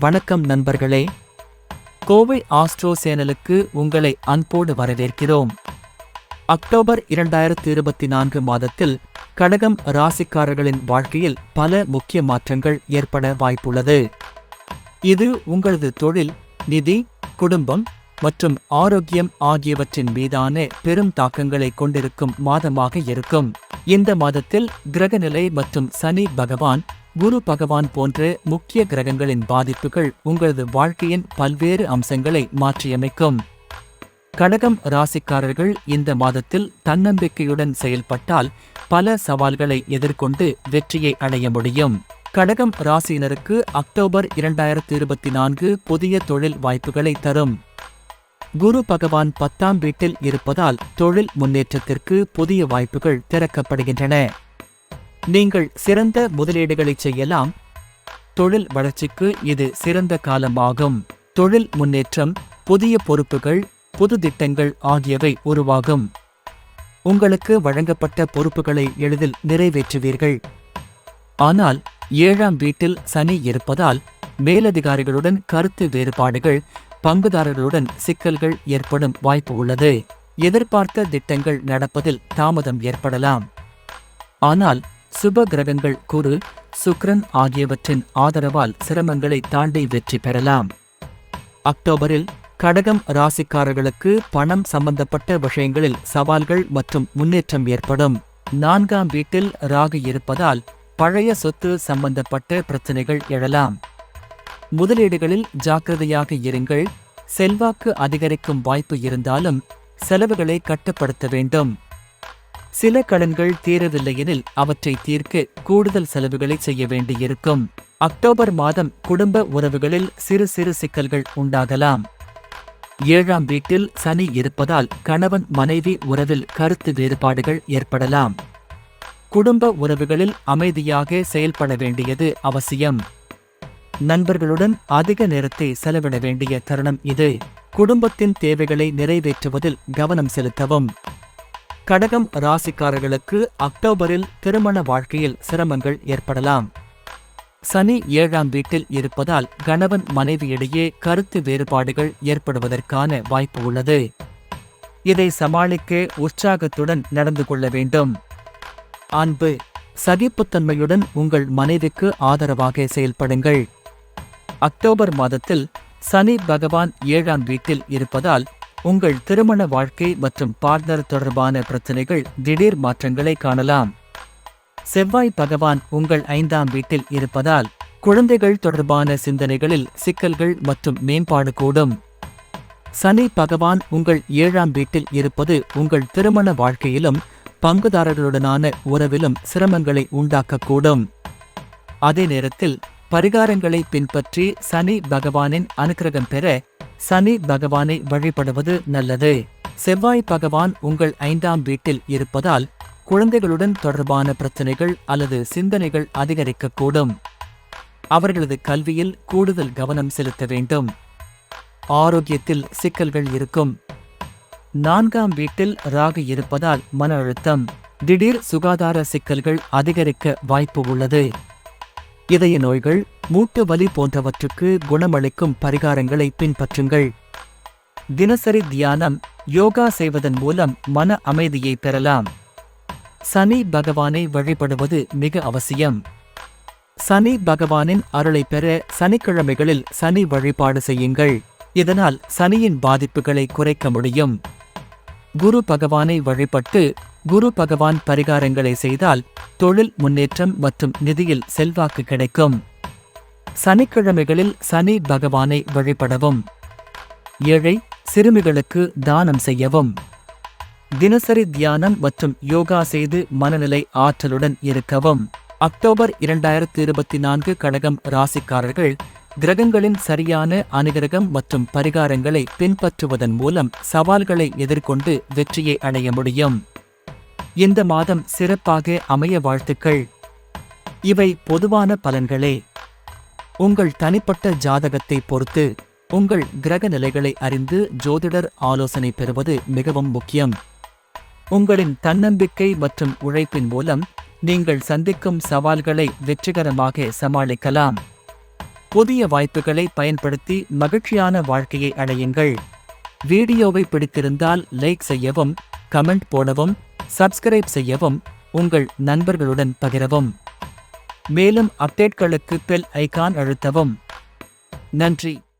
வணக்கம் நண்பர்களே. கோவை ஆஸ்ட்ரோ சேனலுக்கு உங்களை அன்போடு வரவேற்கிறோம். அக்டோபர் இரண்டாயிரத்தி இருபத்தி நான்கு மாதத்தில் கடகம் ராசிக்காரர்களின் வாழ்க்கையில் பல முக்கிய மாற்றங்கள் ஏற்பட வாய்ப்புள்ளது. இது உங்களது தொழில் நிதி குடும்பம் மற்றும் ஆரோக்கியம் ஆகியவற்றின் மீதான பெரும் தாக்கங்களை கொண்டிருக்கும் மாதமாக இருக்கும். இந்த மாதத்தில் கிரகநிலை மற்றும் சனி பகவான் குரு பகவான் போன்ற முக்கிய கிரகங்களின் பாதிப்புகள் உங்களது வாழ்க்கையின் பல்வேறு அம்சங்களை மாற்றியமைக்கும். கடகம் ராசிக்காரர்கள் இந்த மாதத்தில் தன்னம்பிக்கையுடன் செயல்பட்டால் பல சவால்களை எதிர்கொண்டு வெற்றியை அடைய முடியும். கடகம் ராசியினருக்கு அக்டோபர் இரண்டாயிரத்தி இருபத்தி நான்கு புதிய தொழில் வாய்ப்புகளை தரும். குரு பகவான் பத்தாம் வீட்டில் இருப்பதால் தொழில் முன்னேற்றத்திற்கு புதிய வாய்ப்புகள் திறக்கப்படுகின்றன. நீங்கள் சிறந்த முதலீடுகளை செய்யலாம். தொழில் வளர்ச்சிக்கு இது சிறந்த காலமாகும். தொழில் முன்னேற்றம் புதிய பொறுப்புகள் புது திட்டங்கள் ஆகியவை உருவாகும். உங்களுக்கு வழங்கப்பட்ட பொறுப்புகளை எளிதில் நிறைவேற்றுவீர்கள். ஆனால் ஏழாம் வீட்டில் சனி இருப்பதால் மேலதிகாரிகளுடன் கருத்து வேறுபாடுகள் பங்குதாரர்களுடன் சிக்கல்கள் ஏற்படும் வாய்ப்பு உள்ளது. எதிர்பார்த்த திட்டங்கள் நடப்பதில் தாமதம் ஏற்படலாம். ஆனால் சுப கிரகங்கள் குரு சுக்ரன் ஆகியவற்றின் ஆதரவால் சிரமங்களை தாண்டி வெற்றி பெறலாம். அக்டோபரில் கடகம் ராசிக்காரர்களுக்கு பணம் சம்பந்தப்பட்ட விஷயங்களில் சவால்கள் மற்றும் முன்னேற்றம் ஏற்படும். நான்காம் வீட்டில் ராகு இருப்பதால் பழைய சொத்து சம்பந்தப்பட்ட பிரச்சனைகள் எழலாம். முதலீடுகளில் ஜாக்கிரதையாக இருங்கள் செல்வாக்கு அதிகரிக்கும் வாய்ப்பு இருந்தாலும் செலவுகளை கட்டுப்படுத்த வேண்டும். சில கடன்கள் தீரவில்லையெனில் அவற்றை தீர்க்க கூடுதல் செலவுகளை செய்ய வேண்டியிருக்கும். அக்டோபர் மாதம் குடும்ப உறவுகளில் சிறு சிறு சிக்கல்கள் உண்டாகலாம். ஏழாம் வீட்டில் சனி இருப்பதால் கணவன் மனைவி உறவில் கருத்து வேறுபாடுகள் ஏற்படலாம். குடும்ப உறவுகளில் அமைதியாக செயல்பட வேண்டியது அவசியம். நண்பர்களுடன் அதிக நேரத்தை செலவிட வேண்டிய தருணம் இது. குடும்பத்தின் தேவைகளை நிறைவேற்றுவதில் கவனம் செலுத்தவும். கடகம் ராசிக்காரர்களுக்கு அக்டோபரில் திருமண வாழ்க்கையில் சிரமங்கள் ஏற்படலாம். சனி ஏழாம் வீட்டில் இருப்பதால் கணவன் மனைவியிடையே கருத்து வேறுபாடுகள் ஏற்படுவதற்கான வாய்ப்பு உள்ளது. இதை சமாளிக்க உற்சாகத்துடன் நடந்து கொள்ள வேண்டும். அன்பு சகிப்புத்தன்மையுடன் உங்கள் மனைவிக்கு ஆதரவாக செயல்படுங்கள். அக்டோபர் மாதத்தில் சனி பகவான் ஏழாம் வீட்டில் இருப்பதால் உங்கள் திருமண வாழ்க்கை மற்றும் பார்ட்னர் தொடர்பான பிரச்சனைகள் திடீர் மாற்றங்களை காணலாம். செவ்வாய் பகவான் உங்கள் ஐந்தாம் வீட்டில் இருப்பதால் குழந்தைகள் தொடர்பான சிந்தனைகளில் சிக்கல்கள் மற்றும் மேம்பாடு கூடும். சனி பகவான் உங்கள் ஏழாம் வீட்டில் இருப்பது உங்கள் திருமண வாழ்க்கையிலும் பங்குதாரர்களுடனான உறவிலும் சிரமங்களை உண்டாக்கக்கூடும். அதே நேரத்தில் பரிகாரங்களை பின்பற்றி சனி பகவானின் அனுக்கிரகம் பெற சனி பகவானை வழிபடுவது நல்லது. செவ்வாய் பகவான் உங்கள் ஐந்தாம் வீட்டில் இருப்பதால் குழந்தைகளுடன் தொடர்பான பிரச்சனைகள் அல்லது சிந்தனைகள் அதிகரிக்கக்கூடும். அவர்களது கல்வியில் கூடுதல் கவனம் செலுத்த வேண்டும். ஆரோக்கியத்தில் சிக்கல்கள் இருக்கும். நான்காம் வீட்டில் ராகு இருப்பதால் மன அழுத்தம் திடீர் சுகாதார சிக்கல்கள் அதிகரிக்க வாய்ப்பு உள்ளது. இதய நோய்கள் மூட்டு வலி போன்றவற்றுக்கு குணமளிக்கும் பரிகாரங்களை பின்பற்றுங்கள். தினசரி தியானம் யோகா செய்வதன் மூலம் மன அமைதியை பெறலாம். சனி பகவானை வழிபடுவது மிக அவசியம். சனி பகவானின் அருளை பெற சனிக்கிழமைகளில் சனி வழிபாடு செய்யுங்கள். இதனால் சனியின் பாதிப்புகளை குறைக்க முடியும். குரு பகவானை வழிபட்டு குரு பகவான் பரிகாரங்களை செய்தால் தொழில் முன்னேற்றம் மற்றும் நிதியில் செல்வாக்கு கிடைக்கும். சனிக்கிழமைகளில் சனி பகவானை வழிபடவும். ஏழை சிறுமிகளுக்கு தானம் செய்யவும். தினசரி தியானம் மற்றும் யோகா செய்து மனநிலை ஆற்றலுடன் இருக்கவும். அக்டோபர் இரண்டாயிரத்தி இருபத்தி நான்கு கடகம் ராசிக்காரர்கள் கிரகங்களின் சரியான அனுகிரகம் மற்றும் பரிகாரங்களை பின்பற்றுவதன் மூலம் சவால்களை எதிர்கொண்டு வெற்றியை அடைய முடியும். இந்த மாதம் சிறப்பாக அமைய வாழ்த்துக்கள். இவை பொதுவான பலன்களே. உங்கள் தனிப்பட்ட ஜாதகத்தை பொறுத்து உங்கள் கிரக நிலைகளை அறிந்து ஜோதிடர் ஆலோசனை பெறுவது மிகவும் முக்கியம். உங்களின் தன்னம்பிக்கை மற்றும் உழைப்பின் மூலம் நீங்கள் சந்திக்கும் சவால்களை வெற்றிகரமாக சமாளிக்கலாம். புதிய வாய்ப்புகளை பயன்படுத்தி மகிழ்ச்சியான வாழ்க்கையை அடையுங்கள். வீடியோவை பிடித்திருந்தால் லைக் செய்யவும் கமெண்ட் போடவும் சப்ஸ்கிரைப் செய்யவும் உங்கள் நண்பர்களுடன் பகிரவும். மேலும் அப்டேட்களுக்கு பெல் ஐகான் அழுத்தவும். நன்றி.